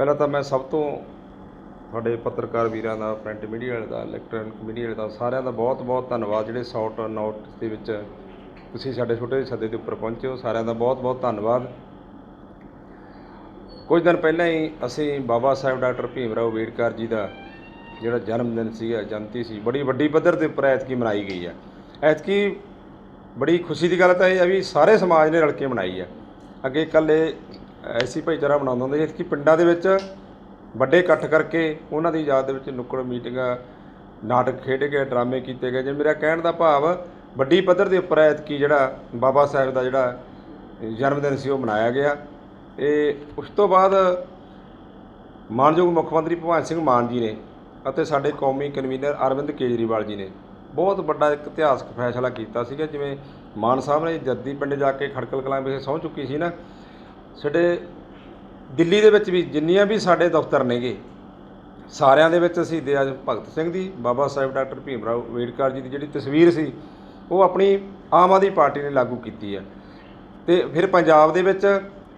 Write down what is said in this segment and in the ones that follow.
ਪਹਿਲਾਂ ਤਾਂ ਮੈਂ ਸਭ ਤੋਂ ਤੁਹਾਡੇ ਪੱਤਰਕਾਰ ਵੀਰਾਂ ਦਾ ਪ੍ਰਿੰਟ ਮੀਡੀਆ ਵਾਲੇ ਦਾ ਇਲੈਕਟ੍ਰੋਨਿਕ ਮੀਡੀਆ ਵਾਲੇ ਦਾ ਸਾਰਿਆਂ ਦਾ ਬਹੁਤ ਬਹੁਤ ਧੰਨਵਾਦ। ਜਿਹੜੇ ਸ਼ਾਰਟ ਨੋਟ ਦੇ ਵਿੱਚ ਤੁਸੀਂ ਸਾਡੇ ਛੋਟੇ ਜਿਹੇ ਸੱਦੇ ਦੇ ਉੱਪਰ ਪਹੁੰਚੇ ਹੋ, ਸਾਰਿਆਂ ਦਾ ਬਹੁਤ ਬਹੁਤ ਧੰਨਵਾਦ। ਕੁਝ ਦਿਨ ਪਹਿਲਾਂ ਹੀ ਅਸੀਂ ਬਾਬਾ ਸਾਹਿਬ ਡਾਕਟਰ ਭੀਮ ਰਾਓ ਅੰਬੇਡਕਰ ਜੀ ਦਾ ਜਿਹੜਾ ਜਨਮ ਦਿਨ ਸੀਗਾ, ਜਯੰਤੀ ਸੀ, ਬੜੀ ਵੱਡੀ ਪੱਧਰ ਦੇ ਉੱਪਰ ਐਤਕੀ ਮਨਾਈ ਗਈ ਹੈ ਐਤਕੀ ਬੜੀ ਖੁਸ਼ੀ ਦੀ ਗੱਲ ਤਾਂ ਇਹ ਹੈ ਵੀ ਸਾਰੇ ਸਮਾਜ ਨੇ ਰਲ ਕੇ ਮਨਾਈ ਹੈ ਅੱਗੇ ਇਕੱਲੇ ਐਸੀ ਭਾਈਚਾਰਾ ਮਨਾਉਂਦਾ ਹੁੰਦਾ ਸੀ ਕਿ ਪਿੰਡਾਂ ਦੇ ਵਿੱਚ ਵੱਡੇ ਇਕੱਠ ਕਰਕੇ ਉਹਨਾਂ ਦੀ ਯਾਦ ਦੇ ਵਿੱਚ ਨੁੱਕੜ ਮੀਟਿੰਗਾਂ, ਨਾਟਕ ਖੇਡੇ ਗਏ, ਡਰਾਮੇ ਕੀਤੇ ਗਏ। ਜੇ ਮੇਰਾ ਕਹਿਣ ਦਾ ਭਾਵ ਵੱਡੀ ਪੱਧਰ ਦੇ ਉੱਪਰ ਐਤਕੀ ਜਿਹੜਾ ਬਾਬਾ ਸਾਹਿਬ ਦਾ ਜਿਹੜਾ ਜਨਮ ਦਿਨ ਸੀ, ਉਹ ਮਨਾਇਆ ਗਿਆ। ਇਹ ਉਸ ਤੋਂ ਬਾਅਦ ਮਾਨਯੋਗ ਮੁੱਖ ਮੰਤਰੀ ਭਗਵੰਤ ਸਿੰਘ ਮਾਨ ਜੀ ਨੇ ਅਤੇ ਸਾਡੇ ਕੌਮੀ ਕਨਵੀਨਰ ਅਰਵਿੰਦ ਕੇਜਰੀਵਾਲ ਜੀ ਨੇ ਬਹੁਤ ਵੱਡਾ ਇੱਕ ਇਤਿਹਾਸਕ ਫੈਸਲਾ ਕੀਤਾ ਸੀਗਾ। ਜਿਵੇਂ ਮਾਨ ਸਾਹਿਬ ਨੇ ਜੱਦੀ ਪਿੰਡ ਜਾ ਕੇ ਖੜਕਲ ਕਲਾਂ ਵਿਖੇ ਸਹੁੰ ਚੁੱਕੀ ਸੀ ਨਾ ਸਾਡੇ ਦਿੱਲੀ ਦੇ ਵਿੱਚ ਵੀ ਜਿੰਨੀਆਂ ਵੀ ਸਾਡੇ ਦਫ਼ਤਰ ਨੇਗੇ, ਸਾਰਿਆਂ ਦੇ ਵਿੱਚ ਅਸੀਂ ਦੇ ਅੱਜ ਭਗਤ ਸਿੰਘ ਦੀ, ਬਾਬਾ ਸਾਹਿਬ ਡਾਕਟਰ ਭੀਮ ਰਾਓ ਅੰਬੇਡਕਰ ਜੀ ਦੀ ਜਿਹੜੀ ਤਸਵੀਰ ਸੀ, ਉਹ ਆਪਣੀ ਆਮ ਆਦਮੀ ਪਾਰਟੀ ਨੇ ਲਾਗੂ ਕੀਤੀ ਹੈ। ਤੇ ਫਿਰ ਪੰਜਾਬ ਦੇ ਵਿੱਚ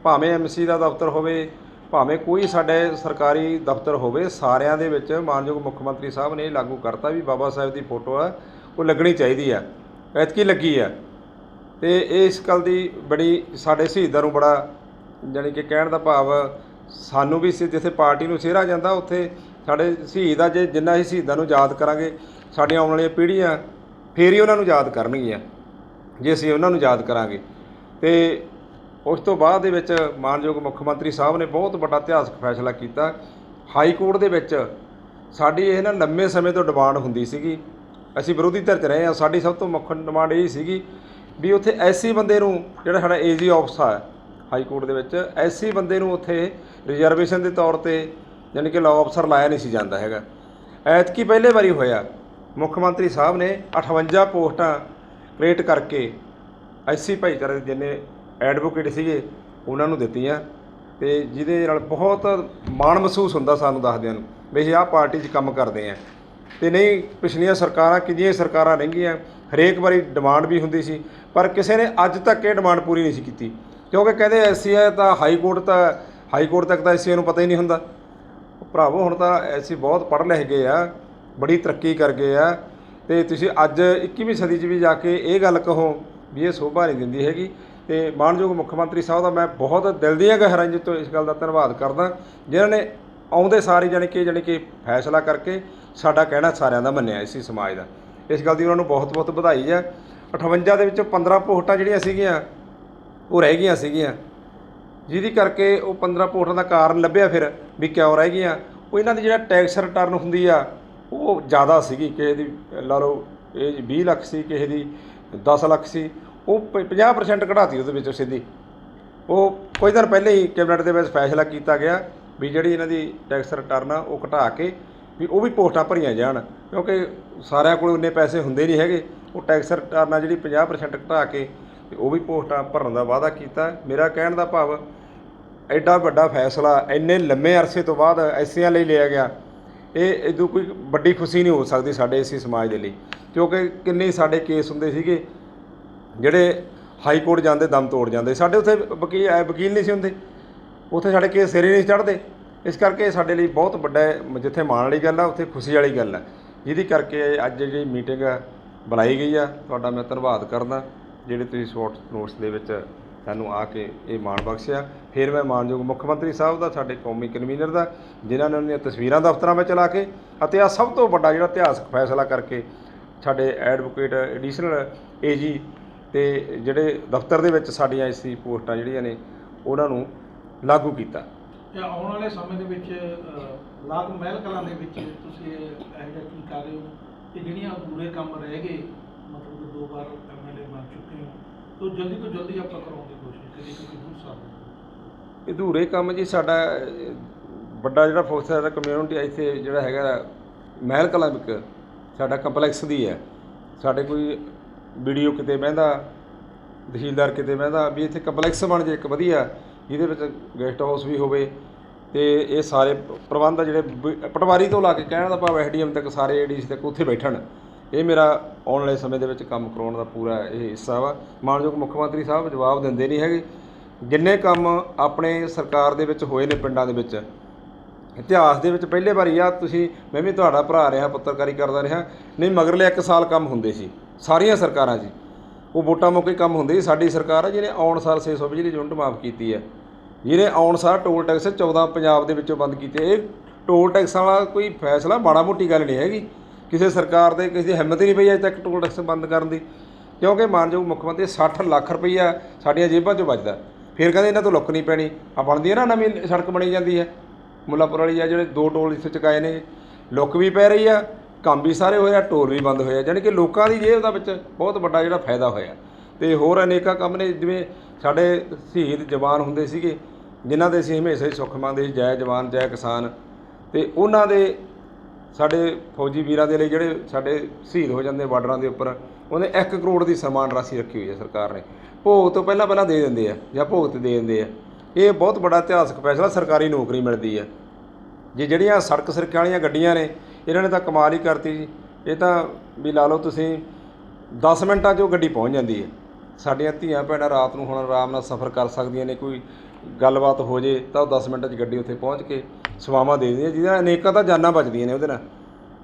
ਭਾਵੇਂ ਐਮਸੀ ਦਾ ਦਫ਼ਤਰ ਹੋਵੇ, ਭਾਵੇਂ ਕੋਈ ਸਾਡੇ ਸਰਕਾਰੀ ਦਫ਼ਤਰ ਹੋਵੇ, ਸਾਰਿਆਂ ਦੇ ਵਿੱਚ ਮਾਨਯੋਗ ਮੁੱਖ ਮੰਤਰੀ ਸਾਹਿਬ ਨੇ ਇਹ ਲਾਗੂ ਕਰਤਾ ਵੀ ਬਾਬਾ ਸਾਹਿਬ ਦੀ ਫੋਟੋ ਆ, ਉਹ ਲੱਗਣੀ ਚਾਹੀਦੀ ਆ ਐਤਕੀ ਲੱਗੀ ਆ ਤੇ ਇਸ ਗੱਲ ਦੀ ਬੜੀ ਸਾਡੇ ਸ਼ਹੀਦਾਂ ਨੂੰ ਬੜਾ ਜਾਣੀ ਕਿ ਕਹਿਣ ਦਾ ਭਾਵ ਸਾਨੂੰ ਵੀ ਸੀ, ਜਿੱਥੇ ਪਾਰਟੀ ਨੂੰ ਸਿਹਰਾ ਜਾਂਦਾ, ਉੱਥੇ ਸਾਡੇ ਸ਼ਹੀਦ ਆ, ਜੇ ਜਿੰਨਾ ਅਸੀਂ ਸ਼ਹੀਦਾਂ ਨੂੰ ਯਾਦ ਕਰਾਂਗੇ, ਸਾਡੀਆਂ ਆਉਣ ਵਾਲੀਆਂ ਪੀੜ੍ਹੀਆਂ ਫੇਰ ਹੀ ਉਹਨਾਂ ਨੂੰ ਯਾਦ ਕਰਨਗੀਆਂ, ਜੇ ਅਸੀਂ ਉਹਨਾਂ ਨੂੰ ਯਾਦ ਕਰਾਂਗੇ। ਤੇ ਉਸ ਤੋਂ ਬਾਅਦ ਦੇ ਵਿੱਚ ਮਾਨਯੋਗ ਮੁੱਖ ਮੰਤਰੀ ਸਾਹਿਬ ਨੇ ਬਹੁਤ ਵੱਡਾ ਇਤਿਹਾਸਕ ਫੈਸਲਾ ਕੀਤਾ। ਹਾਈ ਕੋਰਟ ਦੇ ਵਿੱਚ ਸਾਡੀ ਇਹ ਨਾ ਲੰਮੇ ਸਮੇਂ ਤੋਂ ਡਿਮਾਂਡ ਹੁੰਦੀ ਸੀਗੀ। ਅਸੀਂ ਵਿਰੋਧੀ ਧਿਰ 'ਚ ਰਹੇ ਹਾਂ, ਸਾਡੀ ਸਭ ਤੋਂ ਮੁੱਖ ਡਿਮਾਂਡ ਇਹ ਸੀਗੀ ਵੀ ਉੱਥੇ ਐਸੀ ਬੰਦੇ ਨੂੰ ਜਿਹੜਾ ਸਾਡਾ ਏਜੀ ਆਫਸਰ ਹੈ ਹਾਈ ਕੋਰਟ ਦੇ ਵਿੱਚ, ਐਸੀ ਬੰਦੇ ਨੂੰ ਉੱਥੇ ਰਿਜ਼ਰਵੇਸ਼ਨ ਦੇ ਤੌਰ ਤੇ ਯਾਨੀ ਕਿ ਲਾਅ ਅਫਸਰ ਲਾਇਆ ਨਹੀਂ ਸੀ ਜਾਂਦਾ ਹੈਗਾ। ਐਤਕੀ ਪਹਿਲੇ ਵਾਰੀ ਹੋਇਆ, ਮੁੱਖ ਮੰਤਰੀ ਸਾਹਿਬ ਨੇ 58 ਪੋਸਟਾਂ ਕ੍ਰੀਏਟ ਕਰਕੇ ਐਸੀ ਭਾਈਚਾਰੇ ਦੇ ਜਿੰਨੇ ਐਡਵੋਕੇਟ ਸੀਗੇ, ਉਹਨਾਂ ਨੂੰ ਦਿੱਤੀਆਂ ਤੇ ਜਿਹਦੇ ਨਾਲ ਬਹੁਤ ਮਾਣ ਮਹਿਸੂਸ ਹੁੰਦਾ ਸਾਨੂੰ ਦੱਸਦਿਆਂ ਨੂੰ, ਵੀ ਅਸੀਂ ਆਹ ਪਾਰਟੀ 'ਚ ਕੰਮ ਕਰਦੇ ਆਂ ਤੇ ਨਹੀਂ, ਪਿਛਲੀਆਂ ਸਰਕਾਰਾਂ ਕਿੰਨੀਆਂ ਸਰਕਾਰਾਂ ਰਹਿੰਗੀਆਂ ਹਰੇਕ ਵਾਰੀ ਡਿਮਾਂਡ ਵੀ ਹੁੰਦੀ ਸੀ, ਪਰ ਕਿਸੇ ਨੇ ਅੱਜ ਤੱਕ ਇਹ ਡਿਮਾਂਡ ਪੂਰੀ ਨਹੀਂ ਸੀ ਕੀਤੀ। ਕਿਉਂਕਿ ਕਹਿੰਦੇ ਐਸੀ ਹੈ ਤਾਂ ਹਾਈ ਕੋਰਟ ਤਾਂ, ਹਾਈ ਕੋਰਟ ਤੱਕ ਤਾਂ ਐਸੀ ਨੂੰ ਪਤਾ ਹੀ ਨਹੀਂ ਹੁੰਦਾ। ਭਰਾਵੋ, ਹੁਣ ਤਾਂ ਐਸੀ ਬਹੁਤ ਪੜ੍ਹ ਲਿਖ ਗਏ ਆ, ਬੜੀ ਤਰੱਕੀ ਕਰ ਗਏ ਆ। ਤੇ ਤੁਸੀਂ ਅੱਜ 21ਵੀਂ ਸਦੀ 'ਚ ਵੀ ਜਾ ਕੇ ਇਹ ਗੱਲ ਕਹੋ ਵੀ ਇਹ ਸੋਭਾ ਨਹੀਂ ਦਿੰਦੀ ਹੈਗੀ। ਤੇ ਮਾਨਯੋਗ ਮੁੱਖ ਮੰਤਰੀ ਸਾਹਿਬ ਦਾ ਮੈਂ ਬਹੁਤ ਦਿਲ ਦੀਆਂ ਗਹਿਰਾਈਆਂ ਤੋਂ ਇਸ ਗੱਲ ਦਾ ਧੰਨਵਾਦ ਕਰਦਾ, ਜਿਨ੍ਹਾਂ ਨੇ ਆਉਂਦੇ ਸਾਰੇ ਜਾਣੀ ਕਿ ਜਾਣੀ ਕਿ ਫੈਸਲਾ ਕਰਕੇ ਸਾਡਾ ਕਹਿਣਾ ਸਾਰਿਆਂ ਦਾ ਮੰਨਿਆ ਇਸੀ ਸਮਾਜ ਦਾ। ਇਸ ਗੱਲ ਦੀ ਉਹਨਾਂ ਨੂੰ ਬਹੁਤ ਬਹੁਤ ਵਧਾਈ ਹੈ 58 ਦੇ ਵਿੱਚੋਂ 15 ਪੋਸਟਾਂ ਜਿਹੜੀਆਂ ਸੀਗੀਆਂ ਉਹ ਰਹਿ ਗਈਆਂ ਸੀਗੀਆਂ। ਜਿਹਦੀ ਕਰਕੇ ਉਹ 15 ਪੋਸਟਾਂ ਦਾ ਕਾਰਨ ਲੱਭਿਆ ਫਿਰ ਵੀ ਕਿਉਂ ਰਹਿ ਗਈਆਂ। ਉਹ ਇਹਨਾਂ ਦੀ ਜਿਹੜਾ ਟੈਕਸ ਰਿਟਰਨ ਹੁੰਦੀ ਆ, ਉਹ ਜ਼ਿਆਦਾ ਸੀਗੀ। ਕਿਸੇ ਦੀ ਲਾ ਲਓ ਇਹ 20 ਲੱਖ ਸੀ, ਕਿਸੇ ਦੀ 10 ਲੱਖ ਸੀ। ਉਹ ਪ- 50% ਘਟਾਤੀ ਉਹਦੇ ਵਿੱਚੋਂ ਸਿੱਧੀ। ਉਹ ਕੁਝ ਦਿਨ ਪਹਿਲੇ ਹੀ ਕੈਬਨਿਟ ਦੇ ਵਿੱਚ ਫੈਸਲਾ ਕੀਤਾ ਗਿਆ ਵੀ ਜਿਹੜੀ ਇਹਨਾਂ ਦੀ ਟੈਕਸ ਰਿਟਰਨ ਆ, ਉਹ ਘਟਾ ਕੇ ਵੀ ਉਹ ਵੀ ਪੋਸਟਾਂ ਭਰੀਆਂ ਜਾਣ। ਕਿਉਂਕਿ ਸਾਰਿਆਂ ਕੋਲ ਉਨੇ ਪੈਸੇ ਹੁੰਦੇ ਨਹੀਂ ਹੈਗੇ। ਉਹ ਟੈਕਸ ਰਿਟਰਨ ਆ ਜਿਹੜੀ 50% ਘਟਾ ਕੇ ਤੇ ਉਹ ਵੀ ਪੋਸਟਾਂ ਭਰਨ ਦਾ ਵਾਅਦਾ ਕੀਤਾ। ਮੇਰਾ ਕਹਿਣ ਦਾ ਭਾਵ, ਐਡਾ ਵੱਡਾ ਫੈਸਲਾ ਇੰਨੇ ਲੰਮੇ ਅਰਸੇ ਤੋਂ ਬਾਅਦ ਐਸਿਆਂ ਲਈ ਲਿਆ ਗਿਆ। ਇਹ ਇਦੋਂ ਕੋਈ ਵੱਡੀ ਖੁਸ਼ੀ ਨਹੀਂ ਹੋ ਸਕਦੀ ਸਾਡੇ ਇਸੇ ਸਮਾਜ ਦੇ ਲਈ। ਕਿਉਂਕਿ ਕਿੰਨੇ ਸਾਡੇ ਕੇਸ ਹੁੰਦੇ ਸੀਗੇ, ਜਿਹੜੇ ਹਾਈ ਕੋਰਟ ਜਾਂਦੇ, ਦਮ ਤੋੜ ਜਾਂਦੇ। ਸਾਡੇ ਉੱਥੇ ਵਕੀਲ ਵਕੀਲ ਨਹੀਂ ਸੀ ਹੁੰਦੇ। ਉੱਥੇ ਸਾਡੇ ਕੇਸ ਸਿਰੇ ਨਹੀਂ ਚੜ੍ਹਦੇ। ਇਸ ਕਰਕੇ ਸਾਡੇ ਲਈ ਬਹੁਤ ਵੱਡਾ ਜਿੱਥੇ ਮਾਣ ਵਾਲੀ ਗੱਲ ਆ, ਉੱਥੇ ਖੁਸ਼ੀ ਵਾਲੀ ਗੱਲ ਆ। ਜਿਹਦੀ ਕਰਕੇ ਅੱਜ ਜਿਹੜੀ ਮੀਟਿੰਗ ਬੁਲਾਈ ਗਈ ਆ। ਤੁਹਾਡਾ ਮੈਂ ਧੰਨਵਾਦ ਕਰਦਾ। ਜਿਹੜੇ ਤੁਸੀਂ ਸ਼ਾਰਟ ਨੋਟਸ ਦੇ ਵਿੱਚ ਸਾਨੂੰ ਆ ਕੇ ਇਹ ਮਾਣ ਬਖਸ਼ਿਆ। ਫਿਰ ਮੈਂ ਮਾਨਯੋਗ ਮੁੱਖ ਮੰਤਰੀ ਸਾਹਿਬ ਦਾ, ਸਾਡੇ ਕੌਮੀ ਕਨਵੀਨਰ ਦਾ, ਜਿਨ੍ਹਾਂ ਨੇ ਉਹਦੀਆਂ ਤਸਵੀਰਾਂ ਦਫ਼ਤਰਾਂ ਵਿੱਚ ਲਾ ਕੇ ਅਤੇ ਆ ਸਭ ਤੋਂ ਵੱਡਾ ਜਿਹੜਾ ਇਤਿਹਾਸਕ ਫੈਸਲਾ ਕਰਕੇ ਸਾਡੇ ਐਡਵੋਕੇਟ ਐਡੀਸ਼ਨਲ ਏਜੀ ਤੇ ਜਿਹੜੇ ਦਫ਼ਤਰ ਦੇ ਵਿੱਚ ਸਾਡੀਆਂ ਐਸੀ ਪੋਸਟਾਂ ਜਿਹੜੀਆਂ ਨੇ, ਉਹਨਾਂ ਨੂੰ ਲਾਗੂ ਕੀਤਾ। ਤੇ ਆਉਣ ਵਾਲੇ ਸਮੇਂ ਦੇ ਵਿੱਚ ਲਾਗ ਮਹਿਲ ਕਲਾਂ ਦੇ ਵਿੱਚ ਤੁਸੀਂ ਇਹ ਇਹੋ ਕੀ ਕਰ ਰਹੇ ਹੋ? ਤੇ ਜਿਹੜੀਆਂ ਅਧੂਰੇ ਕੰਮ ਰਹਿ ਗਏ ਮਤਲਬ ਦੋ ਵਾਰ ਐਮਐਲਏ ਬਣ ਚੁੱਕੇ ਹੋ। ਤੋਂ ਜਲਦੀ ਤੋਂ ਜਲਦੀ ਆਪਾਂ ਕਰਾਉਣ ਦੀ ਕੋਸ਼ਿਸ਼ ਕਰੀਏ ਕਿਉਂਕਿ ਦੂਰ ਸਾਹਿਬ ਅਧੂਰੇ ਕੰਮ ਜੀ, ਸਾਡਾ, ਵੱਡਾ ਜਿਹੜਾ ਫੋਕਸ ਹੈ ਕਮਿਊਨਿਟੀ ਇੱਥੇ ਜਿਹੜਾ ਹੈਗਾ ਮਹਿਲ ਕਲਾਂ ਵਿੱਚ ਸਾਡਾ ਕੰਪਲੈਕਸ ਦੀ ਹੈ। ਸਾਡੇ ਕੋਈ ਵੀਡੀਓ ਕਿਤੇ ਬਹਿੰਦਾ, ਤਹਿਸੀਲਦਾਰ ਕਿਤੇ ਬਹਿੰਦਾ, ਵੀ ਇੱਥੇ ਕੰਪਲੈਕਸ ਬਣ ਜੇ ਇੱਕ ਵਧੀਆ, ਜਿਹਦੇ ਵਿੱਚ ਗੈਸਟ ਹਾਊਸ ਵੀ ਹੋਵੇ, ਤੇ ਇਹ ਸਾਰੇ ਪ੍ਰਬੰਧ ਆ ਜਿਹੜੇ ਪਟਵਾਰੀ ਤੋਂ ਲਾ ਕੇ ਕਹਿਣ ਦਾ ਭਾਵ ਐਸਡੀਐਮ ਤੱਕ ਸਾਰੇ ਏਡੀਸੀ ਤੱਕ ਉੱਥੇ ਬੈਠਣ। ਇਹ ਮੇਰਾ ਆਉਣ ਵਾਲੇ ਸਮੇਂ ਦੇ ਵਿੱਚ ਕੰਮ ਕਰਾਉਣ ਦਾ ਪੂਰਾ ਇਹ ਹਿੱਸਾ ਵਾ। ਮਾਨਯੋਗ ਮੁੱਖ ਮੰਤਰੀ ਸਾਹਿਬ ਜਵਾਬ ਦਿੰਦੇ ਨਹੀਂ ਹੈਗੇ। ਜਿੰਨੇ ਕੰਮ ਆਪਣੇ ਸਰਕਾਰ ਦੇ ਵਿੱਚ ਹੋਏ ਨੇ ਪਿੰਡਾਂ ਦੇ ਵਿੱਚ, ਇਤਿਹਾਸ ਦੇ ਵਿੱਚ ਪਹਿਲੇ ਵਾਰੀ ਆ, ਤੁਸੀਂ, ਮੈਂ ਵੀ ਤੁਹਾਡਾ ਭਰਾ ਰਿਹਾ, ਪੱਤਰਕਾਰੀ ਕਰਦਾ ਰਿਹਾ। ਨਹੀਂ, ਮਗਰਲੇ 1 ਸਾਲ ਕੰਮ ਹੁੰਦੇ ਸੀ, ਸਾਰੀਆਂ ਸਰਕਾਰਾਂ 'ਚ ਉਹ ਵੋਟਾਂ ਮੌਕੇ ਕੰਮ ਹੁੰਦੇ ਸੀ, ਸਾਡੀ ਸਰਕਾਰ ਆ, ਜਿਹਨੇ ਆਉਣ ਸਾਲ 600 ਬਿਜਲੀ ਯੂਨਿਟ ਮਾਫ ਕੀਤੀ ਹੈ ਜਿਹਨੇ ਆਉਣ ਸਾਲ ਟੋਲ ਟੈਕਸ 14 ਪੰਜਾਬ ਦੇ ਵਿੱਚੋਂ ਬੰਦ ਕੀਤੇ ਇਹ ਟੋਲ ਟੈਕਸ ਵਾਲਾ ਕੋਈ ਫੈਸਲਾ ਮਾੜਾ ਮੋਟੀ ਗੱਲ ਨਹੀਂ ਹੈਗੀ। ਕਿਸੇ ਸਰਕਾਰ ਦੇ ਕਿਸੇ ਦੀ ਹਿੰਮਤ ਹੀ ਨਹੀਂ ਪਈ ਅਜੇ ਤੱਕ ਟੋਲ ਟੈਕਸ ਬੰਦ ਕਰਨ ਦੀ। ਕਿਉਂਕਿ ਮਾਨਯੋਗ ਮੁੱਖ ਮੰਤਰੀ 60 ਲੱਖ ਰੁਪਈਆ ਸਾਡੀਆਂ ਜੇਬਾਂ 'ਚੋਂ ਬਚਦਾ। ਫਿਰ ਕਹਿੰਦੇ ਇਹਨਾਂ ਤੋਂ ਲੁੱਕ ਨਹੀਂ ਪੈਣੀ। ਆ ਬਣਦੀ ਹੈ ਨਾ ਨਵੀਂ ਸੜਕ ਬਣੀ ਜਾਂਦੀ ਹੈ। ਮੁੱਲਾਪੁਰ ਵਾਲੀ ਆ ਜਿਹੜੇ ਦੋ ਟੋਲ ਇੱਥੇ ਚੁਕਾਏ ਨੇ, ਲੁੱਕ ਵੀ ਪੈ ਰਹੀ ਆ, ਕੰਮ ਵੀ ਸਾਰੇ ਹੋਏ ਆ, ਟੋਲ ਵੀ ਬੰਦ ਹੋਏ ਆ। ਜਾਣੀ ਕਿ ਲੋਕਾਂ ਦੀ ਜੇਬ ਦਾ ਵਿੱਚ ਬਹੁਤ ਵੱਡਾ ਜਿਹੜਾ ਫਾਇਦਾ ਹੋਇਆ। ਤੇ ਹੋਰ ਅਨੇਕਾਂ ਕੰਮ ਨੇ, ਜਿਵੇਂ ਸਾਡੇ ਸ਼ਹੀਦ ਜਵਾਨ ਹੁੰਦੇ ਸੀਗੇ, ਜਿਨ੍ਹਾਂ ਦੇ ਅਸੀਂ ਹਮੇਸ਼ਾ ਹੀ ਸੁੱਖ ਮੰਨਦੇ ਸੀ, ਜੈ ਜਵਾਨ, ਜੈ ਕਿਸਾਨ। ਤੇ ਉਹਨਾਂ ਦੇ ਸਾਡੇ ਫੌਜੀ ਵੀਰਾਂ ਦੇ ਲਈ ਜਿਹੜੇ ਸਾਡੇ ਸ਼ਹੀਦ ਹੋ ਜਾਂਦੇ ਬਾਰਡਰਾਂ ਦੇ ਉੱਪਰ, ਉਹਨੇ 1 ਕਰੋੜ ਦੀ ਸਨਮਾਨ ਰਾਸ਼ੀ ਰੱਖੀ ਹੋਈ ਹੈ ਸਰਕਾਰ ਨੇ। ਭੋਗ ਤੋਂ ਪਹਿਲਾਂ ਪਹਿਲਾਂ ਦੇ ਦਿੰਦੇ ਆ, ਜਾਂ ਭੋਗ ਤੇ ਦੇ ਦਿੰਦੇ ਆ। ਇਹ ਬਹੁਤ ਵੱਡਾ ਇਤਿਹਾਸਕ ਫੈਸਲਾ, ਸਰਕਾਰੀ ਨੌਕਰੀ ਮਿਲਦੀ ਹੈ ਜੇ ਜਿਹੜੀਆਂ ਸੜਕ ਸਿਰਕੇ ਵਾਲੀਆਂ ਗੱਡੀਆਂ ਨੇ, ਇਹਨਾਂ ਨੇ ਤਾਂ ਕਮਾਲ ਹੀ ਕਰਤੀ ਜੀ। ਇਹ ਤਾਂ ਵੀ ਲਾ ਲਓ ਤੁਸੀਂ 10 ਮਿੰਟਾਂ 'ਚ ਉਹ ਗੱਡੀ ਪਹੁੰਚ ਜਾਂਦੀ ਹੈ ਸਾਡੀਆਂ ਧੀਆਂ ਭੈਣਾਂ ਰਾਤ ਨੂੰ ਹੁਣ ਆਰਾਮ ਨਾਲ ਸਫ਼ਰ ਕਰ ਸਕਦੀਆਂ ਨੇ, ਕੋਈ ਗੱਲਬਾਤ ਹੋ ਜੇ ਤਾਂ ਉਹ 10 ਮਿੰਟਾਂ 'ਚ ਗੱਡੀ ਉੱਥੇ ਪਹੁੰਚ ਕੇ ਸੇਵਾਵਾਂ ਦੇ ਦਿੰਦੀਆਂ ਜਿਹਦਾ ਅਨੇਕਾਂ ਤਾਂ ਜਾਨਾਂ ਬਚਦੀਆਂ ਨੇ ਉਹਦੇ ਨਾਲ।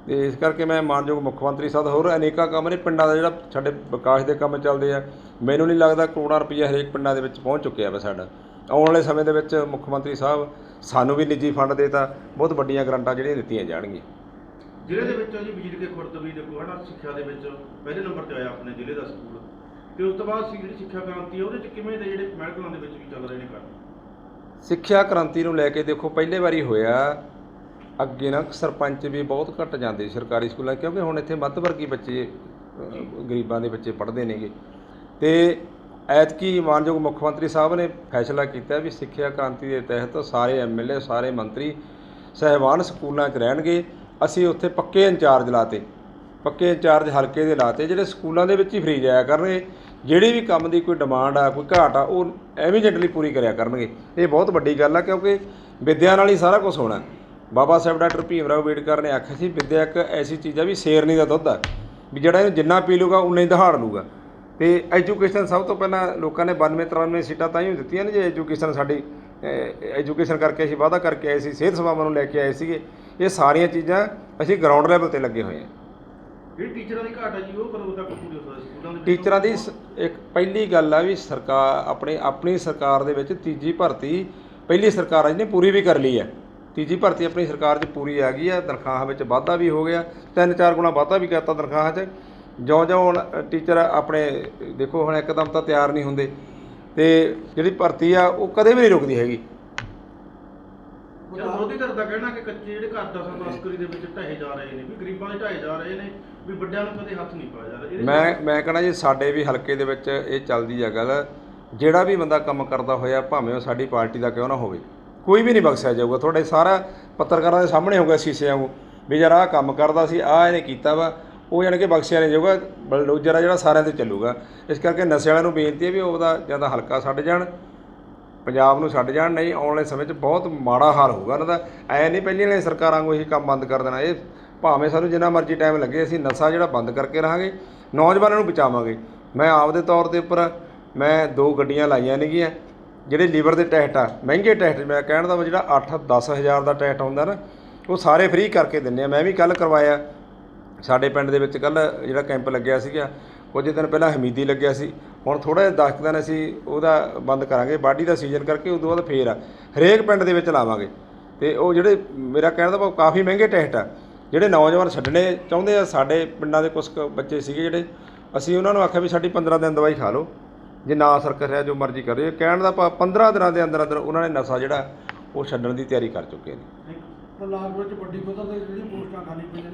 ਤੇ ਇਸ ਕਰਕੇ ਮੈਂ ਮਾਨਯੋਗ ਮੁੱਖ ਮੰਤਰੀ ਸਾਹਿਬ ਹੋਰ ਅਨੇਕਾਂ ਕੰਮ ਨੇ, ਪਿੰਡਾਂ ਦਾ ਜਿਹੜਾ ਸਾਡੇ ਵਿਕਾਸ ਦੇ ਕੰਮ ਚੱਲਦੇ ਆ, ਮੈਨੂੰ ਨਹੀਂ ਲੱਗਦਾ ਕਰੋੜਾਂ ਰੁਪਈਆ ਹਰੇਕ ਪਿੰਡਾਂ ਦੇ ਵਿੱਚ ਪਹੁੰਚ ਚੁੱਕਿਆ ਵਾ ਸਾਡਾ। ਆਉਣ ਵਾਲੇ ਸਮੇਂ ਦੇ ਵਿੱਚ ਮੁੱਖ ਮੰਤਰੀ ਸਾਹਿਬ ਸਾਨੂੰ ਵੀ ਨਿੱਜੀ ਫੰਡ ਦੇਤਾ ਬਹੁਤ ਵੱਡੀਆਂ ਗਰੰਟਾਂ ਜਿਹੜੀਆਂ ਦਿੱਤੀਆਂ ਜਾਣਗੀਆਂ। ਜ਼ਿਲ੍ਹੇ ਦੇ ਵਿੱਚੋਂ ਜੀ ਬਿਜਲੀ ਕੇ ਖੁਰਦ ਵੀ ਦੇਖੋ ਹਨਾ ਸਿੱਖਿਆ ਦੇ ਵਿੱਚ ਪਹਿਲੇ ਨੰਬਰ ਤੇ ਆਇਆ ਆਪਣੇ ਜ਼ਿਲ੍ਹੇ ਦਾ ਸਕੂਲ। ਤੇ ਉਸ ਤੋਂ ਬਾਅਦ ਜਿਹੜੀ ਸਿੱਖਿਆ ਕ੍ਰਾਂਤੀ ਆ, ਉਹਦੇ ਚ ਕਿਵੇਂ ਦੇ ਜਿਹੜੇ ਮਹਿਕਮਾਂ ਦੇ ਵਿੱਚ ਵੀ ਚੱਲ ਰਹੇ ਨੇ ਕੰਮ? ਸਿੱਖਿਆ ਕ੍ਰਾਂਤੀ ਨੂੰ ਲੈ ਕੇ ਦੇਖੋ, ਪਹਿਲੇ ਵਾਰੀ ਹੋਇਆ, ਅੱਗੇ ਨਾ ਸਰਪੰਚ ਵੀ ਬਹੁਤ ਘੱਟ ਜਾਂਦੇ ਸਰਕਾਰੀ ਸਕੂਲਾਂ, ਕਿਉਂਕਿ ਹੁਣ ਇੱਥੇ ਮੱਧ ਵਰਗੀ ਬੱਚੇ ਗਰੀਬਾਂ ਦੇ ਬੱਚੇ ਪੜ੍ਹਦੇ ਨੇਗੇ। ਤੇ ਐਤਕੀ ਮਾਨਯੋਗ ਮੁੱਖ ਮੰਤਰੀ ਸਾਹਿਬ ਨੇ ਫੈਸਲਾ ਕੀਤਾ ਵੀ ਸਿੱਖਿਆ ਕ੍ਰਾਂਤੀ ਦੇ ਤਹਿਤ ਸਾਰੇ ਐਮਐਲਏ ਸਾਰੇ ਮੰਤਰੀ ਸਹਿਬਾਨ ਸਕੂਲਾਂ 'ਚ ਰਹਿਣਗੇ। ਅਸੀਂ ਉੱਥੇ ਪੱਕੇ ਇੰਚਾਰਜ ਲਾਤੇ। ਪੱਕੇ ਇੰਚਾਰਜ ਹਲਕੇ ਦੇ ਲਾਤੇ, ਜਿਹੜੇ ਸਕੂਲਾਂ ਦੇ ਵਿੱਚ ਹੀ ਫ੍ਰੀ ਜਾਇਆ ਕਰਨਗੇ। ਜਿਹੜੀ ਵੀ ਕੰਮ ਦੀ ਕੋਈ ਡਿਮਾਂਡ ਆ, ਕੋਈ ਘਾਟ ਆ, ਉਹ ਐਵੀਡੈਂਟਲੀ ਪੂਰੀ ਕਰਿਆ ਕਰਨਗੇ। ਇਹ ਬਹੁਤ ਵੱਡੀ ਗੱਲ ਆ ਕਿਉਂਕਿ ਵਿਦਿਆ ਨਾਲ ਹੀ ਸਾਰਾ ਕੁਝ ਹੋਣਾ। ਬਾਬਾ ਸਾਹਿਬ ਡਾਕਟਰ ਭੀਮ ਰਾਓ ਅੰਬੇਡਕਰ ਨੇ ਆਖਿਆ ਸੀ, ਵਿਦਿਆ ਇੱਕ ਐਸੀ ਚੀਜ਼ ਆ ਵੀ ਸ਼ੇਰਨੀ ਦਾ ਦੁੱਧ ਆ। ਵੀ ਜਿਹੜਾ ਇਹਨੂੰ ਜਿੰਨਾ ਪੀ ਲੂਗਾ, ਉਨਾ ਹੀ ਦਹਾੜ ਲੂਗਾ। ਤੇ ਐਜੂਕੇਸ਼ਨ ਸਭ ਤੋਂ ਪਹਿਲਾਂ ਲੋਕਾਂ ਨੇ 92 93 ਸੀਟਾਂ ਤਾਂ ਹੀ ਦਿੱਤੀਆਂ ਨੇ ਜੇ ਐਜੂਕੇਸ਼ਨ ਸਾਡੀ ਐਜੂਕੇਸ਼ਨ ਕਰਕੇ ਅਸੀਂ ਵਾਅਦਾ ਕਰਕੇ ਆਏ ਸੀ, ਸਿਹਤ ਸੇਵਾਵਾਂ ਨੂੰ ਲੈ ਕੇ ਆਏ ਸੀਗੇ। ਇਹ ਸਾਰੀਆਂ ਚੀਜ਼ਾਂ ਅਸੀਂ ਗਰਾਊਂਡ ਲੈਵਲ ਤੇ ਲੱਗੇ ਹੋਏ ਹਾਂ। ਜਿਹੜੀ ਟੀਚਰਾਂ ਦੀ ਘਾਟ ਆ ਜੀ ਉਹ ਕਦੋਂ ਤੱਕ ਪੂਰੀ ਹੋ ਸਕਦੀ ਸਕੂਲਾਂ ਦੇ ਵਿੱਚ ਟੀਚਰਾਂ ਦੀ ਸ- ਇੱਕ ਪਹਿਲੀ ਗੱਲ ਆ ਵੀ ਸਰਕਾਰ ਆਪਣੇ ਆਪਣੀ ਸਰਕਾਰ ਦੇ ਵਿੱਚ ਤੀਜੀ ਭਰਤੀ ਪਹਿਲੀ ਸਰਕਾਰ ਆ ਜਿਹਨੇ ਪੂਰੀ ਵੀ ਕਰ ਲਈ ਹੈ ਤੀਜੀ ਭਰਤੀ ਆਪਣੀ ਸਰਕਾਰ 'ਚ ਪੂਰੀ ਆ ਗਈ ਹੈ ਤਨਖਾਹਾਂ ਵਿੱਚ ਵਾਧਾ ਵੀ ਹੋ ਗਿਆ। ਤਿੰਨ ਚਾਰ ਗੁਣਾ ਵਾਧਾ ਵੀ ਕਰਤਾ ਤਨਖਾਹਾਂ 'ਚ। ਜਿਉਂ ਜਿਉਂ ਹੁਣ ਟੀਚਰ ਆਪਣੇ ਦੇਖੋ ਹੁਣ ਇੱਕਦਮ ਤਾਂ ਤਿਆਰ ਨਹੀਂ ਹੁੰਦੇ। ਤੇ ਜਿਹੜੀ ਭਰਤੀ ਆ ਉਹ ਕਦੇ ਵੀ ਨਹੀਂ ਰੁਕਦੀ ਹੈਗੀ। ਜਦ ਵਿਰੋਧੀ ਧਿਰ ਦਾ ਕਹਿਣਾ ਕਿ ਕੱਚੇ ਜਿਹੜੇ ਘਰ ਦਾ ਤਸਕਰੀ ਦੇ ਵਿੱਚ ਢਾਏ ਜਾ ਰਹੇ ਨੇ ਵੀ ਗਰੀਬਾਂ ਦੇ ਢਾਏ ਜਾ ਰਹੇ ਨੇ ਵੀ ਵੱਡਿਆਂ ਨੂੰ ਕਦੇ ਹੱਥ ਨਹੀਂ ਪਾਇਆ ਜਾ ਇਹਦੇ ਮੈਂ ਮੈਂ ਕਹਣਾ ਜੀ ਸਾਡੇ ਵੀ ਹਲਕੇ ਦੇ ਵਿੱਚ ਇਹ ਚੱਲਦੀ ਆ ਗੱਲ। ਜਿਹੜਾ ਵੀ ਬੰਦਾ ਕੰਮ ਕਰਦਾ ਹੋਇਆ ਭਾਵੇਂ ਉਹ ਸਾਡੀ ਪਾਰਟੀ ਦਾ ਕਿਉਂ ਨਾ ਹੋਵੇ ਕੋਈ ਵੀ ਨਹੀਂ ਬਖਸ਼ਿਆ ਜਾਊਗਾ। ਤੁਹਾਡੇ ਸਾਰਾ ਪੱਤਰਕਾਰਾਂ ਦੇ ਸਾਹਮਣੇ ਹੋਊਗਾ ਸ਼ੀਸ਼ੇ ਵਾਂਗੂ ਵੀ ਯਾਰ ਆਹ ਕੰਮ ਕਰਦਾ ਸੀ ਆਹ ਇਹਨੇ ਕੀਤਾ ਵਾ। ਉਹ ਜਾਣੀ ਕਿ ਬਖਸ਼ਿਆ ਨਹੀਂ ਜਾਊਗਾ ਬਲਡੋਜ਼ਰ ਆ ਜਿਹੜਾ ਸਾਰਿਆਂ ਤੇ ਚੱਲੂਗਾ। ਇਸ ਕਰਕੇ ਨਸ਼ੇ ਵਾਲਿਆਂ ਨੂੰ ਬੇਨਤੀ ਹੈ ਵੀ ਉਹਦਾ ਜ਼ਿਆਦਾ ਹਲਕਾ ਛੱਡ ਜਾਣ ਪੰਜਾਬ ਨੂੰ ਛੱਡ ਜਾਣ ਨਹੀਂ ਆਉਣ ਵਾਲੇ ਸਮੇਂ 'ਚ ਬਹੁਤ ਮਾੜਾ ਹਾਲ ਹੋਊਗਾ। ਇਹਨਾਂ ਦਾ ਐ ਨਹੀਂ ਪਹਿਲੀਆਂ ਵਾਲੀਆਂ ਸਰਕਾਰਾਂ ਵਾਂਗੂ ਇਹੀ ਕੰਮ ਬੰਦ ਕਰ ਦੇਣਾ। ਇਹ ਭਾਵੇਂ ਸਾਨੂੰ ਜਿੰਨਾ ਮਰਜ਼ੀ ਟਾਈਮ ਲੱਗੇ, ਅਸੀਂ ਨਸ਼ਾ ਜਿਹੜਾ ਬੰਦ ਕਰਕੇ ਰਹਾਂਗੇ, ਨੌਜਵਾਨਾਂ ਨੂੰ ਬਚਾਵਾਂਗੇ। ਮੈਂ ਆਪਦੇ ਤੌਰ ਦੇ ਉੱਪਰ ਮੈਂ ਦੋ ਗੱਡੀਆਂ ਲਾਈਆਂ ਨੇਗੀਆਂ, ਜਿਹੜੇ ਲੀਵਰ ਦੇ ਟੈਸਟ ਆ, ਮਹਿੰਗੇ ਟੈਸਟ, ਮੈਂ ਕਹਿਣ ਦਾ ਵਾ ਜਿਹੜਾ 8-10 ਹਜ਼ਾਰ ਦਾ ਟੈਸਟ ਆਉਂਦਾ ਨਾ, ਉਹ ਸਾਰੇ ਫ੍ਰੀ ਕਰਕੇ ਦਿੰਦੇ ਆ। ਮੈਂ ਵੀ ਕੱਲ ਕਰਵਾਇਆ। ਸਾਡੇ ਪਿੰਡ ਦੇ ਵਿੱਚ ਕੱਲ ਜਿਹੜਾ ਕੈਂਪ ਲੱਗਿਆ ਸੀਗਾ, ਕੁਝ ਦਿਨ ਪਹਿਲਾਂ ਹਮੀਦੀ ਲੱਗਿਆ ਸੀ। ਹੁਣ ਥੋੜਾ ਜਿਹਾ ਦਸ ਕੁ ਦਿਨ ਅਸੀਂ ਉਹਦਾ ਬੰਦ ਕਰਾਂਗੇ, ਬਾਡੀ ਦਾ ਸੀਜ਼ਨ ਕਰਕੇ ਉਦੋਂ ਬਾਅਦ ਫੇਰ ਆ ਹਰੇਕ ਪਿੰਡ ਦੇ ਵਿੱਚ ਲਾਵਾਂਗੇ। ਤੇ ਉਹ ਜਿਹੜੇ ਮੇਰਾ ਕਹਿਣ ਦਾ ਭਾਵ ਕਾਫੀ ਮਹਿੰਗੇ ਟੈਸਟ ਆ। ਜਿਹੜੇ ਨੌਜਵਾਨ ਛੱਡਣੇ ਚਾਹੁੰਦੇ ਆ, ਸਾਡੇ ਪਿੰਡਾਂ ਦੇ ਕੁਝ ਕੁ ਬੱਚੇ ਸੀਗੇ ਜਿਹੜੇ, ਅਸੀਂ ਉਹਨਾਂ ਨੂੰ ਆਖਿਆ ਵੀ ਸਾਡੀ 15 ਦਿਨ ਦਵਾਈ ਖਾ ਲਓ। ਜੇ ਨਾ ਅਸਰ ਕਰਿਆ ਜੋ ਮਰਜ਼ੀ ਕਰਿਓ ਕਹਿਣ ਦਾ ਭਾਵ 15 ਦਿਨਾਂ ਦੇ ਅੰਦਰ ਅੰਦਰ ਉਹਨਾਂ ਨੇ ਨਸ਼ਾ ਜਿਹੜਾ, ਉਹ ਛੱਡਣ ਦੀ ਤਿਆਰੀ ਕਰ ਚੁੱਕੇ ਨੇ। ਬਲਾਕ ਵਿੱਚ ਵੱਡੀ ਪੱਧਰ ਤੇ ਜਿਹੜੀ ਪੋਸਟਾਂ ਖਾਲੀ ਪਈਆਂ ਨੇ